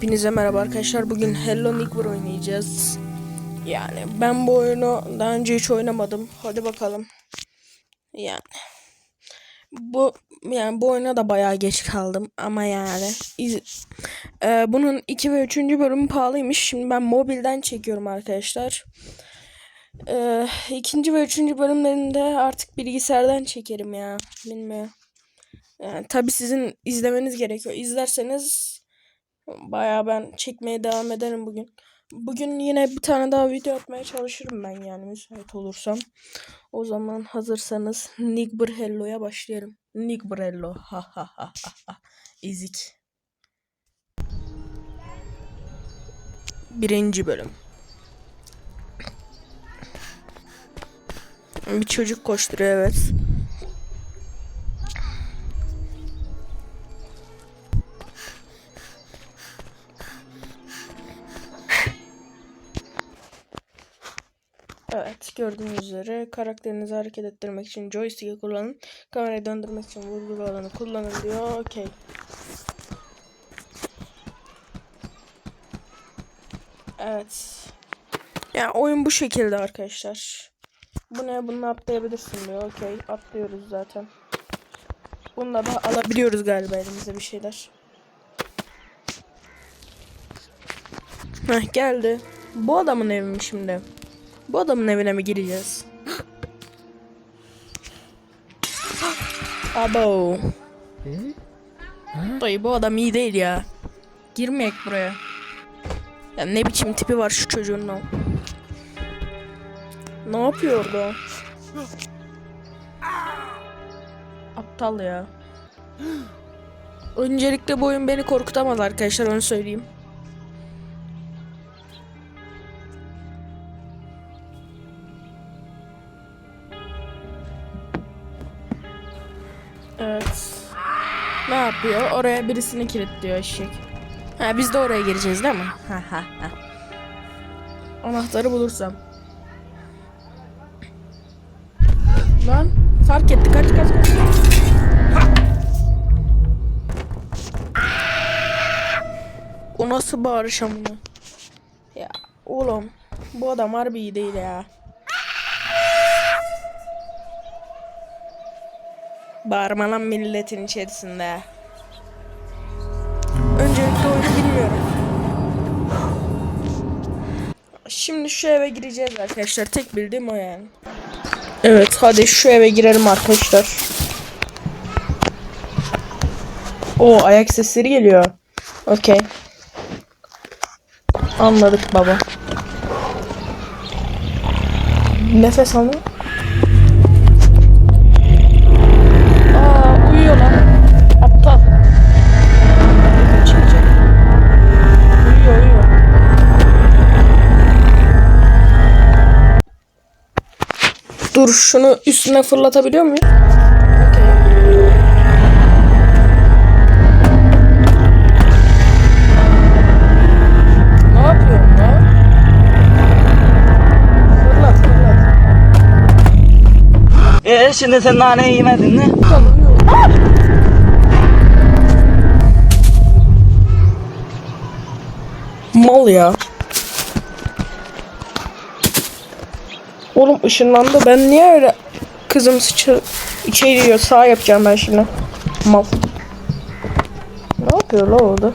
Hepinize merhaba arkadaşlar. Bugün Hello Neighbor oynayacağız. Yani ben bu oyunu daha önce hiç oynamadım. Hadi bakalım. Yani bu yani bu oyuna da bayağı geç kaldım ama yani iz- Ee, bunun 2 ve 3. bölümü pahalıymış. Şimdi ben mobilden çekiyorum arkadaşlar. Ee, ikinci ve üçüncü bölümlerinde artık bilgisayardan çekerim ya. Bilmiyorum. Yani tabii sizin izlemeniz gerekiyor. İzlerseniz Bayağı ben çekmeye devam ederim bugün. Bugün yine bir tane daha video atmaya çalışırım ben yani müsait olursam. O zaman hazırsanız Nigbur Hello'ya başlayalım. Nigbur Hello. Ha ha ha ha ha. Ezik. Birinci bölüm. Bir çocuk koşturuyor evet. Gördüğünüz üzere karakterinizi hareket ettirmek için joystick'i kullanın. Kamerayı döndürmek için vurgulu alanı kullanın diyor. Okey. Evet. Yani oyun bu şekilde arkadaşlar. Bu ne? Bunu atlayabilirsin diyor. Okey. Atlıyoruz zaten. Bununla da alabiliyoruz galiba elimize bir şeyler. Heh geldi. Bu adamın evi mi şimdi? Bu adamın evine mi gireceğiz? Abo. Dayı bu adam iyi değil ya. Girmeyek buraya. Ya ne biçim tipi var şu çocuğun o. Ne yapıyor orada? Aptal ya. Öncelikle bu oyun beni korkutamaz arkadaşlar onu söyleyeyim. Yapıyor? Oraya birisini kilitliyor eşek. Ha biz de oraya gireceğiz değil mi? Ha ha ha. Anahtarı bulursam. Lan fark etti kaç kaç kaç. O nasıl bağırış amına? Ya oğlum bu adam harbi iyi değil ya. Bağırma lan milletin içerisinde. Öncelikle oyunu bilmiyorum. Şimdi şu eve gireceğiz arkadaşlar. Tek bildiğim o yani. Evet hadi şu eve girelim arkadaşlar. O ayak sesleri geliyor. Okey. Anladık baba. Nefes alma. Dur şunu üstüne fırlatabiliyor muyum? Okey. Ne yapıyorsun lan? Fırlat fırlat. Ee şimdi sen nane yemedin mi? Mal ya. Oğlum ışınlandı. Ben niye öyle kızım sıçı içeri giriyor. Sağ yapacağım ben şimdi. Mal. Ne yapıyor la orada?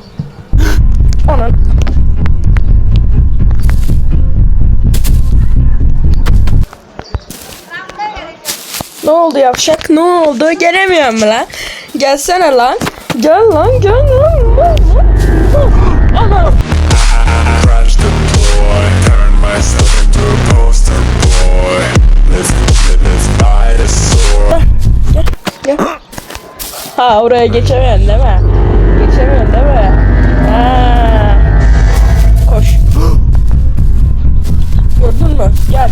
Anan. Ne oldu yavşak? Ne oldu? Gelemiyorum lan. Gelsene lan. Gel lan gel lan. Ha oraya geçemiyorsun değil mi? Geçemiyorsun değil mi? Ha. Koş. Gördün mü? Gel.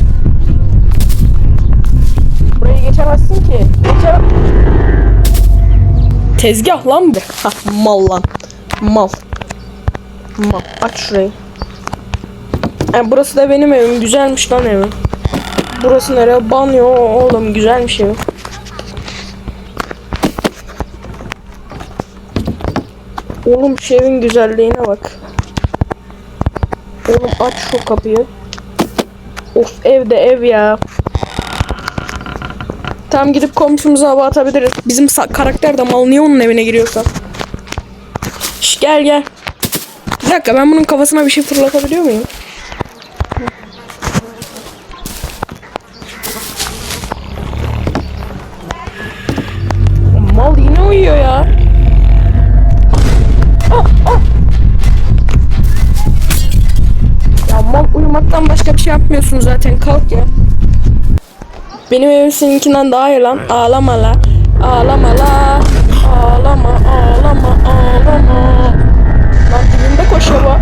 Burayı geçemezsin ki. Geçemem. Tezgah lan bu. Ha mal lan. Mal. Mal. Aç şurayı. Yani burası da benim evim. Güzelmiş lan evim. Burası nereye? Banyo oğlum güzelmiş evim. Oğlum şu evin güzelliğine bak. Oğlum aç şu kapıyı. Of evde ev ya. Tam gidip komşumuza hava atabiliriz. Bizim karakter de mal niye onun evine giriyorsa. Şş, gel gel. Bir dakika ben bunun kafasına bir şey fırlatabiliyor muyum? Şey yapmıyorsun zaten. Kalk ya. Benim evim seninkinden daha iyi lan. Ağlama la. Ağlama la. Ağlama, ağlama, ağlama. Lan dibimde koşuyor bu.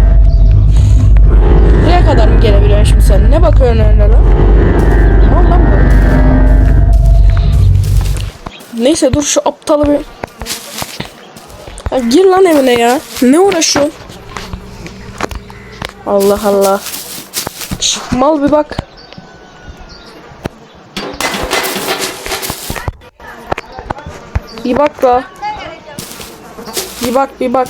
Buraya kadar mı gelebiliyorsun şimdi sen? Ne bakıyorsun öyle lan? Neyse dur şu aptalı bir... Ha, gir lan evine ya. Ne uğraşıyorsun? Allah Allah. Şş, mal bir bak. Bir bak da. Bir bak bir bak.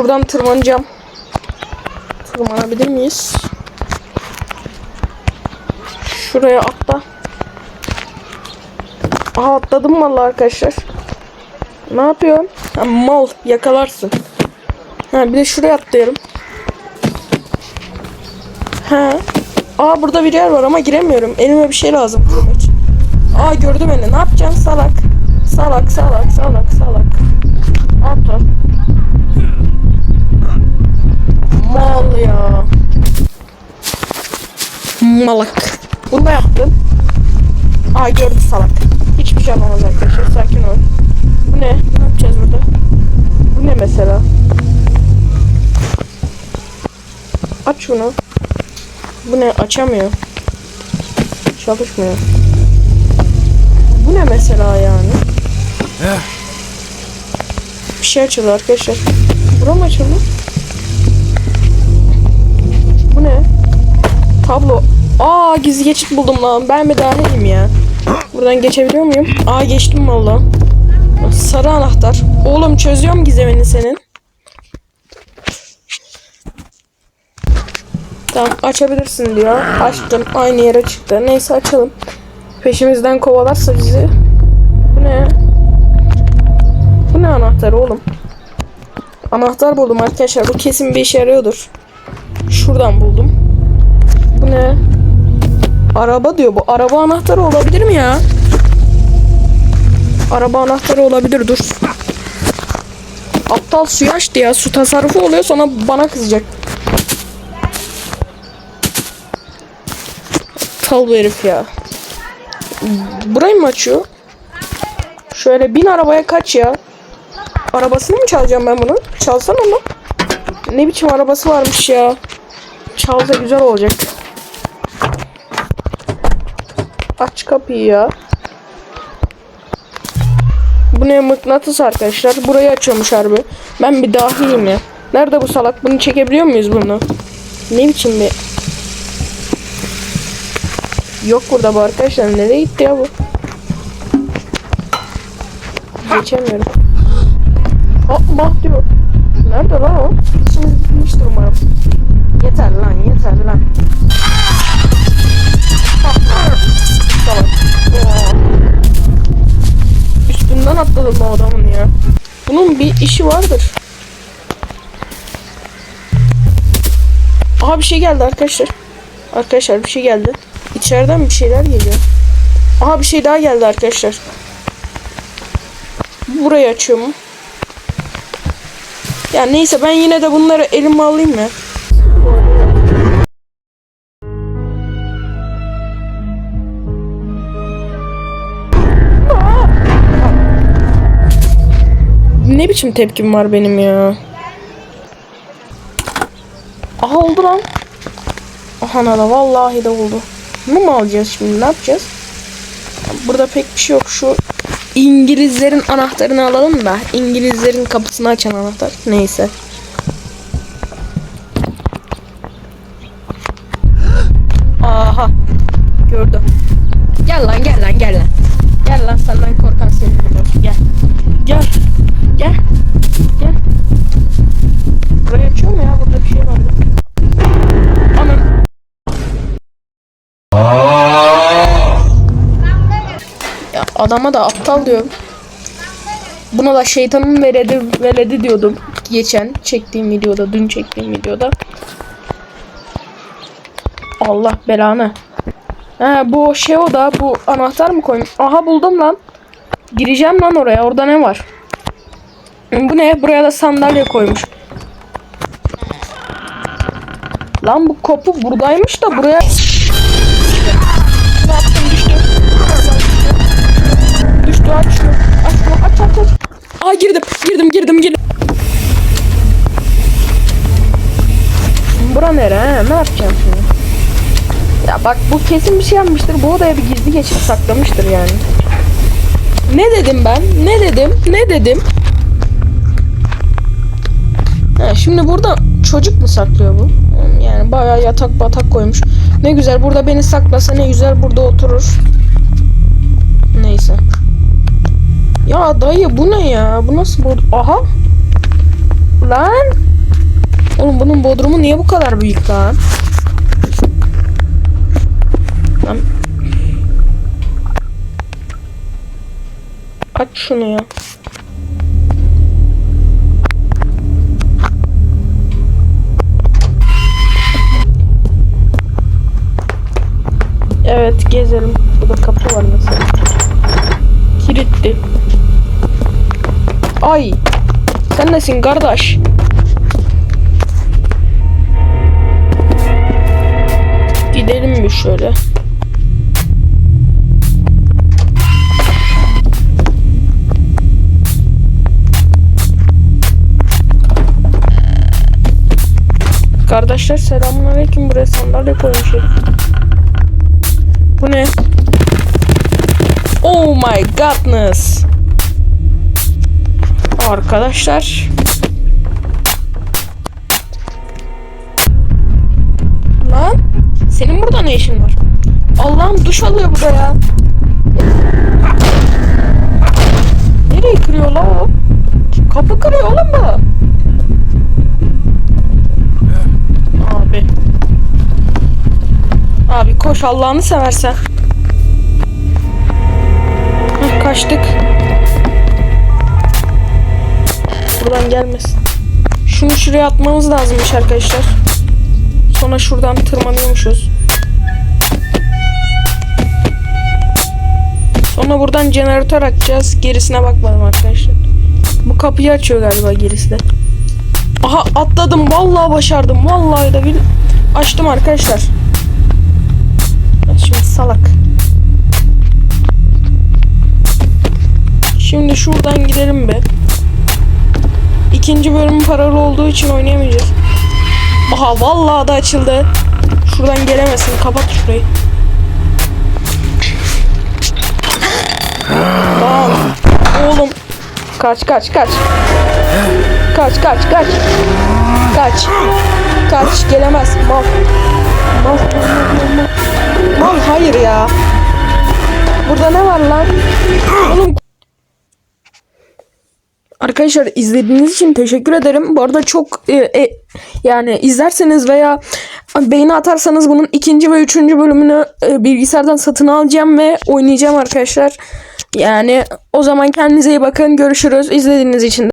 Şuradan tırmanacağım. Tırmanabilir miyiz? Şuraya atla. Aha atladım valla arkadaşlar. Ne yapıyorsun? Ha, mal yakalarsın. Ha bir de şuraya atlayalım. Ha. Aa burada bir yer var ama giremiyorum. Elime bir şey lazım. Aa gördü beni. Ne yapacaksın salak? Salak salak salak ya. Malak. Bunu da yaptın. Aa gördü salak. Hiçbir şey yapamaz arkadaşlar. Sakin ol. Bu ne? Ne yapacağız burada? Bu ne mesela? Aç şunu. Bu ne? Açamıyor. Çalışmıyor. Bu ne mesela yani? Bir şey açıldı arkadaşlar. Bura mı açıldı? Tablo. Aa gizli geçit buldum lan. Ben mi dahiliyim ya? Buradan geçebiliyor muyum? Aa geçtim valla. Sarı anahtar. Oğlum çözüyorum gizemini senin. Tamam açabilirsin diyor. Açtım. Aynı yere çıktı. Neyse açalım. Peşimizden kovalarsa bizi. Bu ne? Bu ne anahtar oğlum? Anahtar buldum arkadaşlar. Bu kesin bir işe yarıyordur. Şuradan buldum. Ne? Araba diyor bu. Araba anahtarı olabilir mi ya? Araba anahtarı olabilir dur. Aptal suyu açtı ya. Su tasarrufu oluyor sonra bana kızacak. Aptal bu herif ya. Burayı mı açıyor? Şöyle bin arabaya kaç ya? Arabasını mı çalacağım ben bunu? Çalsana onu. Ne biçim arabası varmış ya. Çalsa güzel olacak. Aç kapıyı ya. Bu ne mıknatıs arkadaşlar. Burayı açıyormuş harbi. Ben bir dahiyim ya. Nerede bu salak? Bunu çekebiliyor muyuz bunu? Ne biçim bir... Yok burada bu arkadaşlar. Nereye gitti ya bu? Geçemiyorum. Allah diyor. Nerede lan o? Şimdi bitmiştir umarım. Yeter lan yeter lan. Ya. Üstünden atladım bu adamın ya. Bunun bir işi vardır. Aha bir şey geldi arkadaşlar. Arkadaşlar bir şey geldi. İçeriden bir şeyler geliyor. Aha bir şey daha geldi arkadaşlar. Burayı açıyorum. Ya neyse ben yine de bunları elime alayım mı? Ne biçim tepkim var benim ya? Aha oldu lan. Aha da vallahi de oldu. Bunu mu alacağız şimdi? Ne yapacağız? Burada pek bir şey yok. Şu İngilizlerin anahtarını alalım da. İngilizlerin kapısını açan anahtar. Neyse. Aha. Gördüm. Gel lan gel lan gel lan. Gel lan senden korkan olsun. Gel. Gel. Gel. Gel. Burayı açıyor mu ya? Burada bir şey var. Anam. Ya adama da aptal diyorum. Buna da şeytanın veledi, veledi diyordum. Geçen çektiğim videoda, dün çektiğim videoda. Allah belanı. He bu şey o da bu anahtar mı koymuş? Aha buldum lan. Gireceğim lan oraya. Orada ne var? Bu ne? Buraya da sandalye koymuş. Lan bu kopu buradaymış da buraya... Ne yaptım düştü. Düştü aç şunu. Aç şunu aç aç aç. Aa girdim girdim girdim girdim. Bura nere he? Ne yapacağım şimdi? Ya bak bu kesin bir şey yapmıştır. Bu odaya bir gizli geçip saklamıştır yani. Ne dedim ben? Ne dedim? Ne dedim? Ha, şimdi burada çocuk mu saklıyor bu? Yani bayağı yatak batak koymuş. Ne güzel burada beni saklasa ne güzel burada oturur. Neyse. Ya dayı bu ne ya? Bu nasıl bod... Aha. Lan. Oğlum bunun bodrumu niye bu kadar büyük? Lan. Aç şunu ya. Evet gezelim. Burada kapı var mesela. Kilitli. Ay. Sen nesin kardeş? Gidelim mi şöyle? Kardeşler selamünaleyküm buraya sandalye koymuş. Bu ne? Oh my godness. Arkadaşlar. Lan senin burada ne işin var? Allah'ım duş alıyor burada ya. Nereye kırıyor lan o? Kapı kırıyor oğlum bu. Abi koş Allah'ını seversen. Heh, kaçtık. Buradan gelmesin. Şunu şuraya atmamız lazımmış arkadaşlar. Sonra şuradan tırmanıyormuşuz. Sonra buradan jeneratör açacağız. Gerisine bakmadım arkadaşlar. Bu kapıyı açıyor galiba gerisi de. Aha atladım. Vallahi başardım. Vallahi da bir açtım arkadaşlar. Salak. Şimdi şuradan gidelim be. İkinci bölüm paralı olduğu için oynayamayacağız. Aha vallahi da açıldı. Şuradan gelemezsin. Kapat şurayı. Tamam. Oğlum. Kaç kaç kaç. Kaç kaç kaç. Kaç. Kaç gelemez. Mal. Mal. Mal hayır ya. Burada ne var lan? Oğlum Arkadaşlar izlediğiniz için teşekkür ederim. Bu arada çok e, e, yani izlerseniz veya beğeni atarsanız bunun ikinci ve üçüncü bölümünü e, bilgisayardan satın alacağım ve oynayacağım arkadaşlar. Yani o zaman kendinize iyi bakın. Görüşürüz. İzlediğiniz için